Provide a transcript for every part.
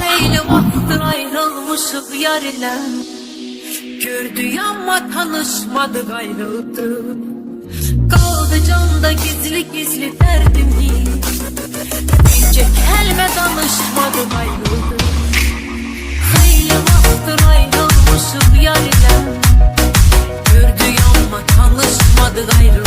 Hayli vakttir ayrılmışık yar ile. Gördü ama tanışmadık ayrıldık. Kaldı canda gizli gizli derdimi Birce kelime danışmadık ayrıldık. Hayli vakttir ayrılmışık yar ile. Gördü ama tanışmadık ayrıldık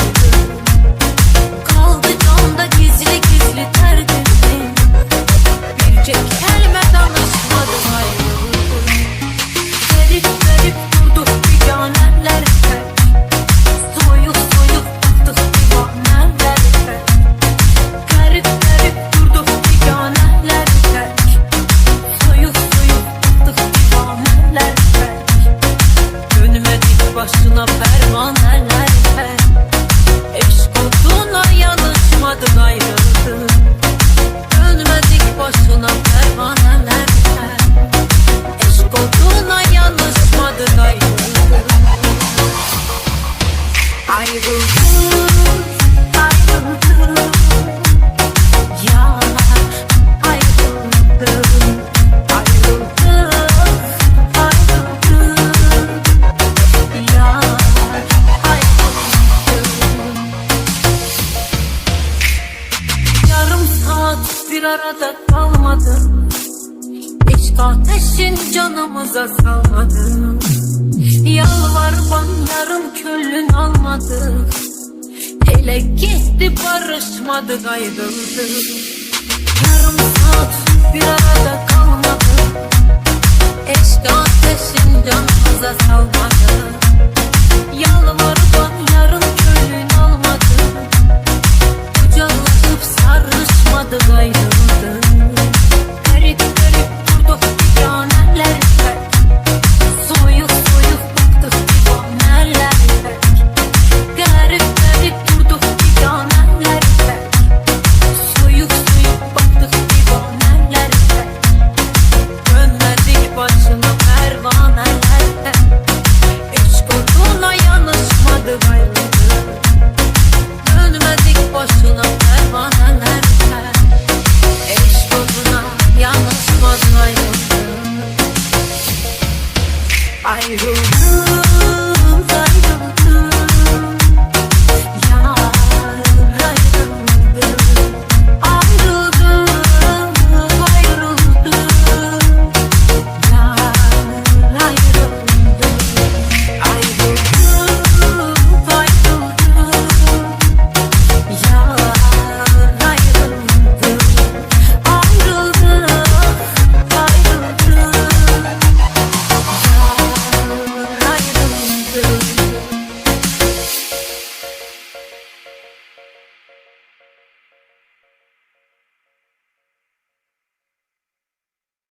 bir arada kalmadı Hiç ateşin canımıza salmadı Yalvar ban yarım köllün almadı. Ele gitti barışmadı ayrıldı Yarım saat bir arada kalmadı. Eşte ateşin canımıza salmadı. Yalvar ban yarım köllün almadı. Kucaklaşıp sarışmadı ayrıldı I who?